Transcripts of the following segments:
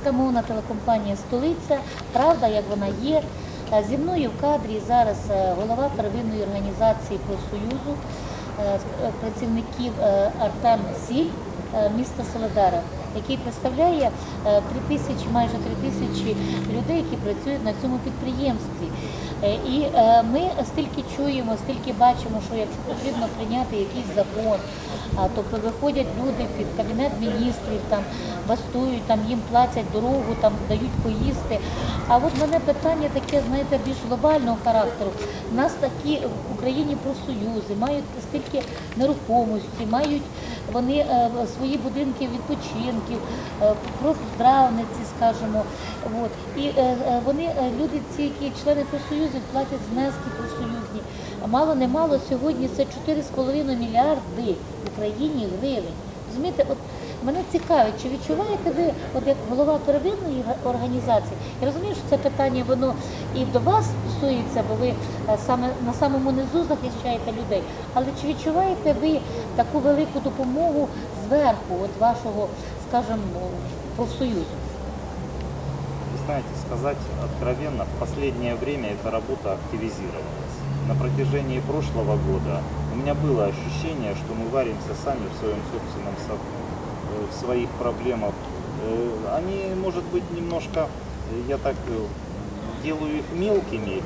Українська телекомпанія Столиця, правда, як вона є. Е, Зі мною в кадрі зараз е, голова первинної організації профсоюзу е, працівників Артан Сіль міста Солодара, який представляє е, 3 тисячі, майже 3 тисячі людей, які працюють на цьому підприємстві. Е, І е, ми стільки чуємо, стільки бачимо, що якщо потрібно прийняти якийсь закон, тобто виходять люди під кабінет міністрів, там бастують, там їм платять дорогу, там дають поїсти. А от мене питання таке, знаєте, більш глобального характеру. У нас такі в Україні профсоюзи, мають стільки нерухомості, мають вони е, свої будинки відпочинків, профздравниці, скажімо. От. І вони, люди, ці, які члени профсоюзів, платять внески профсоюзні. Мало не мало сьогодні це 4,5 мільярди в Україні гривень. Розумієте, от мене цікавить, чи відчуваєте ви, от як голова первинної організації, я розумію, що це питання воно і до вас стосується, бо ви е, саме на самому низу захищаєте людей. Але чи відчуваєте ви таку велику допомогу зверху, от вашого, скажімо, профсоюзу? Знаете, сказать откровенно, в последнее время эта работа активизировалась. На протяжении прошлого года у меня было ощущение, что мы варимся сами в своем собственном соку, э, в своих проблемах. Э, Они, может быть, немножко, э, я так делаю их мелкими,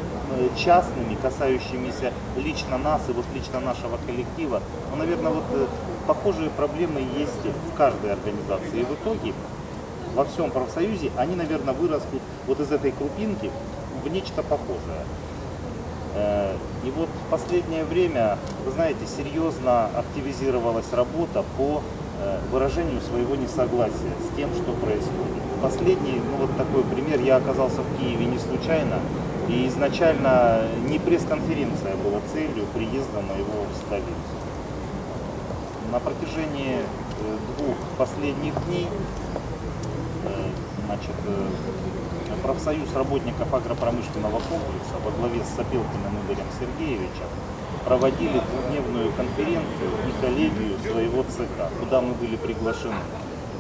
частными, касающимися лично нас и вот лично нашего коллектива. Но, наверное, вот похожие проблемы есть в каждой организации. И в итоге во всем профсоюзе, они, наверное, вырастут вот из этой крупинки в нечто похожее. Э, И вот в последнее время, вы знаете, серьезно активизировалась работа по э, выражению своего несогласия с тем, что происходит. Последний, ну вот такой пример, я оказался в Киеве не случайно, и изначально не пресс-конференция была целью приезда моего в столицу. На протяжении э, двух последних дней значит, э, профсоюз работников агропромышленного комплекса во главе с Сапелкиным Игорем Сергеевичем проводили двухдневную конференцию и коллегию своего ЦК, куда мы были приглашены.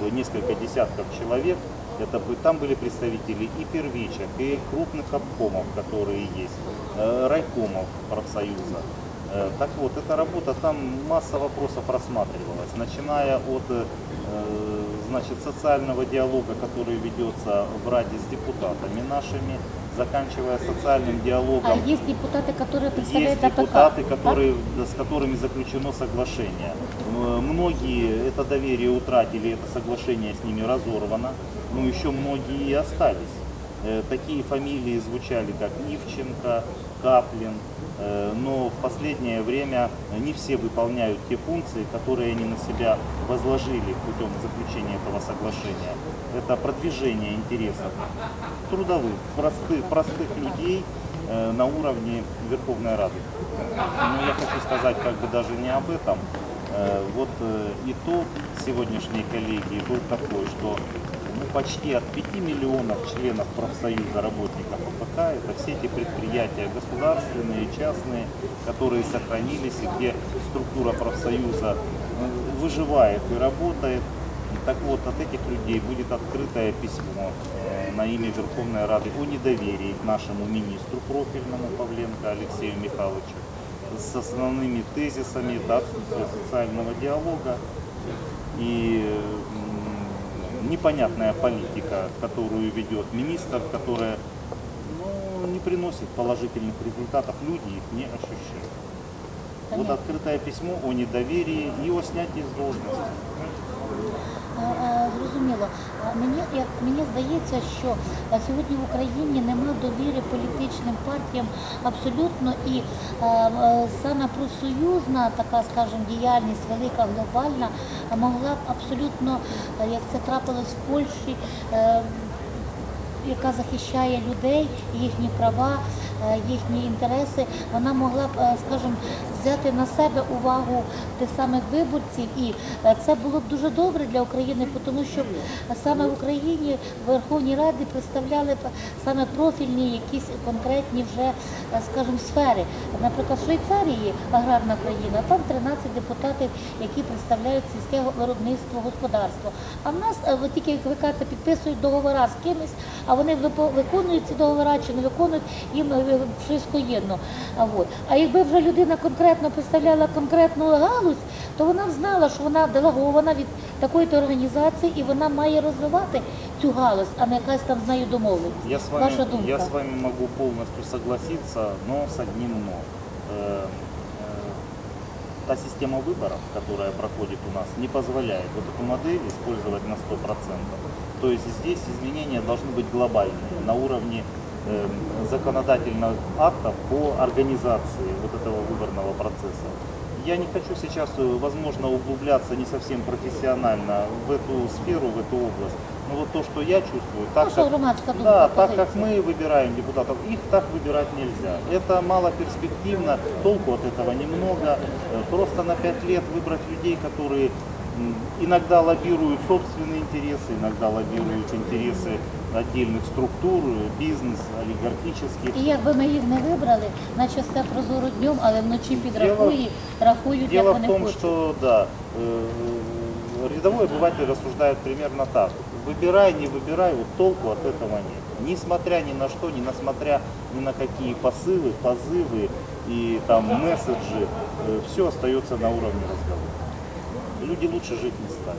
Было несколько десятков человек. Это, там были представители и первичек, и крупных обкомов, которые есть, э, райкомов профсоюза. Э, Так вот, эта работа, там масса вопросов рассматривалась, начиная от значит, социального диалога, который ведется в Раде с депутатами нашими, заканчивая социальным А диалогом. есть депутаты, которые Есть представляют АПК? депутаты, так? которые, с которыми заключено соглашение. М, Многие это доверие утратили, это соглашение с ними разорвано, но еще многие и остались. Э, Такие фамилии звучали, как Ивченко, Каплин, э, но в последнее время не все выполняют те функции, которые они на себя возложили путем заключения этого соглашения. Это продвижение интересов трудовых, простых, простых людей э, на уровне Верховной Рады. Но я хочу сказать как бы даже не об этом. Вот итог сегодняшней коллегии был такой, что ну, почти от 5 миллионов членов профсоюза работников АПК, это все эти предприятия государственные, частные, которые сохранились и где структура профсоюза э, выживает и работает. Так вот, от этих людей будет открытое письмо э, на имя Верховной Рады о недоверии к нашему министру профильному Павленко Алексею Михайловичу с основными тезисами отсутствие социального диалога. И м, непонятная политика, которую ведет министр, которая ну, не приносит положительных результатов, люди их не ощущают. Вот открытое письмо о недоверии и о снятии с должности. Мені як мені здається, що е, сьогодні в Україні нема довіри політичним партіям абсолютно і е, е, саме профсоюзна така, скажімо, діяльність велика глобальна могла б абсолютно, як це трапилось в Польщі. яка захищає людей, їхні права, їхні інтереси, вона могла б, е, скажімо, взяти на себе увагу тих самих виборців, і е, це було б дуже добре для України, тому що саме в Україні в Верховній Раді представляли б саме профільні якісь конкретні вже, е, скажімо, сфери. Наприклад, в Швейцарії аграрна країна, там 13 депутатів, які представляють сільське виробництво, господарство. А в нас е, тільки як ви кажете, підписують договори з кимось, а вони виконують ці договори чи не виконують, їм е, wszystko єдно. А, от. а якби вже людина конкретно представляла конкретну галузь, то вона б знала, що вона делегована від такої-то організації і вона має розвивати цю галузь, а не якась там з нею домовленість. Я с, вами, Ваша думка. я с вами могу полностью согласиться, но с одним но. Э, э, Та система выборов, которая проходит у нас, не позволяет вот эту модель использовать на 100%. То есть здесь изменения должны быть глобальные на уровне э, законодательных актов по организации вот этого выборного процесса. Я не хочу сейчас, э, возможно, углубляться не совсем профессионально в эту сферу, в эту область. Но вот то, что я чувствую, так Наша как, да, так как мы выбираем депутатов, их так выбирать нельзя. Это мало перспективно, толку от этого немного. Э, Просто на пять лет выбрать людей, которые иногда лоббируют собственные интересы, иногда лоббируют интересы отдельных структур, э, бизнес, олигархических. І якби ми їх не вибрали, наче все прозоро днем, але вночі підрахує, рахують, як Дело в вони том, хочуть. что да, э, рядовой обыватель рассуждает примерно так. Выбирай, не выбирай, вот толку от этого нет. Несмотря ни на что, ни несмотря ни на какие посылы, позывы и там месседжи, все остается на уровне разговора. Люди лучше жить не стали.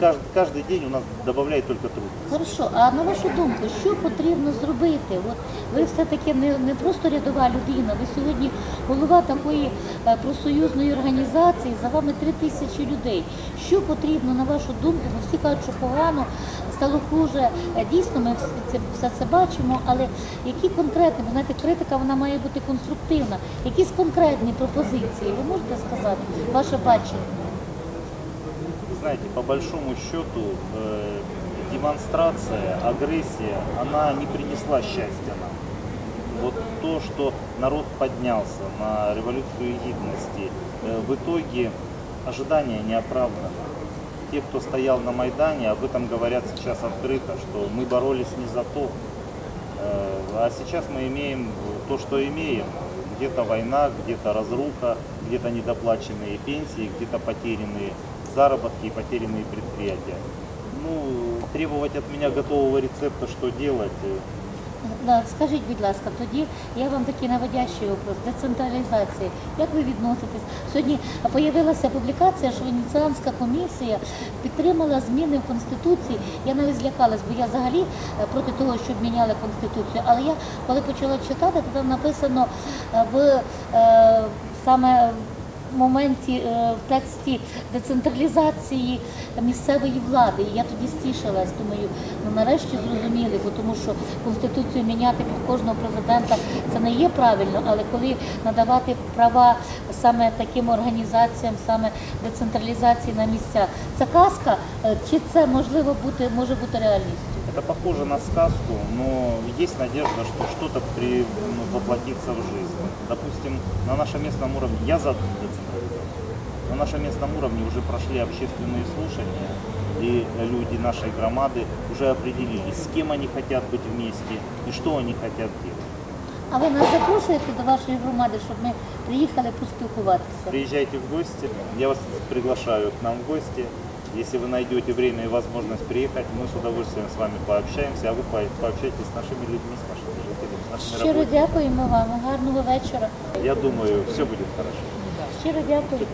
Кажд- каждый день у нас добавляет только трудности. Хорошо, а на вашу думку, що потрібно зробити? От ви все-таки не, не просто рядова людина, ви сьогодні голова такої е, профсоюзної організації, за вами три тисячі людей. Що потрібно, на вашу думку? Бо всі кажуть, що погано, стало хуже. Е, Дійсно, ми це, все це бачимо, але які конкретні, ви знаєте, критика вона має бути конструктивна. Якісь конкретні пропозиції, ви можете сказати, ваше бачення? Знаете, по большому счету э, демонстрация, агрессия, она не принесла счастья нам. Вот то, что народ поднялся на революцию гидности, э, в итоге ожидания не оправданы. Те, кто стоял на Майдане, об этом говорят сейчас открыто, что мы боролись не за то. Э, А сейчас мы имеем то, что имеем. Где-то война, где-то разруха, где-то недоплаченные пенсии, где-то потерянные заработки и потерянные предприятия. Ну, требовать от меня готового рецепта, что делать, э, Да, Скажіть, будь ласка, тоді я вам такий наводящий вопрос. Децентралізація. Як ви відноситесь? Сьогодні з'явилася публікація, що Венеціанська комісія підтримала зміни в Конституції. Я навіть злякалась, бо я взагалі е, проти того, щоб міняли Конституцію. Але я коли почала читати, то там написано е, в е, саме моменті е, в тексті децентралізації місцевої влади. І я тоді стішилась, думаю, ну нарешті зрозуміли, бо тому що конституцію міняти під кожного президента це не є правильно, але коли надавати права саме таким організаціям, саме децентралізації на місцях, це казка, е, чи це можливо бути може бути реальністю? это похоже на сказку, но есть надежда, что что-то при, ну, воплотится в жизнь. Допустим, на нашем местном уровне, я за децентрализацию, на нашем местном уровне уже прошли общественные слушания, и люди нашей громады уже определились, с кем они хотят быть вместе и что они хотят делать. А ви нас запрошуєте до вашої громади, щоб ми приїхали поспілкуватися? Приезжайте в гости, я вас приглашаю к нам в гости. Если вы найдете время и возможность приехать, мы с удовольствием с вами пообщаемся, а вы по- пообщайтесь с нашими людьми, с нашими жителями, с нашими Щиро дякуємо вам, гарного вечора. Я думаю, все буде добре. Щиро дякую.